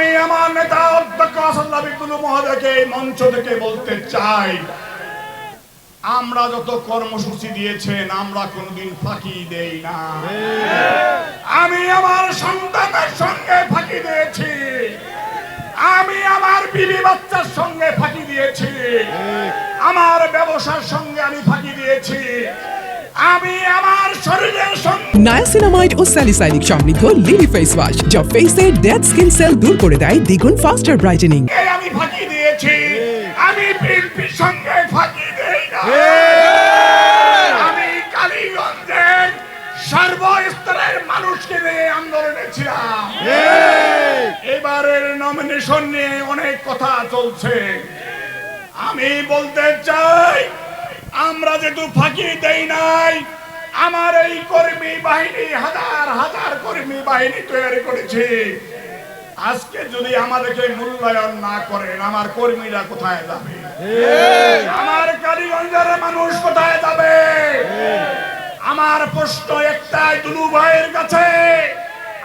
আমি আমার নেতা অধ্যক্ষ আসাদুল্লাহ বিপুল মহোদয়কে এই মঞ্চ থেকে বলতে চাই। আমরা যত কর্মসূচি দিয়েছেন, আমরা কোনোদিন ফাঁকি দেই না। আমি আমার সন্তানের সঙ্গে ফাঁকি দিয়েছি। আমি আমার বিবি বাচ্চার সঙ্গে ফাঁকি দিয়েছি। আমার ব্যবসার সঙ্গে আমি ফাঁকি দিয়েছি। আমি আমার শরীরের নায়াসিনামাইড ও স্যালিসাইনিক সমৃদ্ধ লিলি ফেস ওয়াশ যা ফেসের ডেড স্কিন সেল দূর করে দেয় দ্বিগুণ ফাস্টার ব্রাইটেনিং আমি ফাঁকি দিয়েছি। আমি বিএনপির সঙ্গে ফাঁকি দেই না। আমি কালীগঞ্জে সর্বস্তরের মানুষকে নিয়ে আন্দোলনে ছিলাম। এবারের নমিনেশন নিয়ে অনেক কথা চলছে। আমি বলতে চাই আমরা যেহেতু ফাঁকি দেই নাই, আমার এই কর্মী বাহিনী হাজার হাজার কর্মী বাহিনী তৈরি করেছি। আজকে যদি আমাদেরকে মূল্যায়ন না করেন, আমার কর্মীরা কোথায় যাবে? আমার কালীগঞ্জের মানুষ কোথায় যাবে? আমার প্রশ্ন একটাই, দুলু ভাইয়ের কাছে।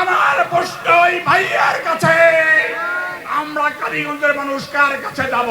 আমার প্রশ্ন ওই ভাইয়ার কাছে। আমরা কালীগঞ্জের মানুষ কার কাছে যাব?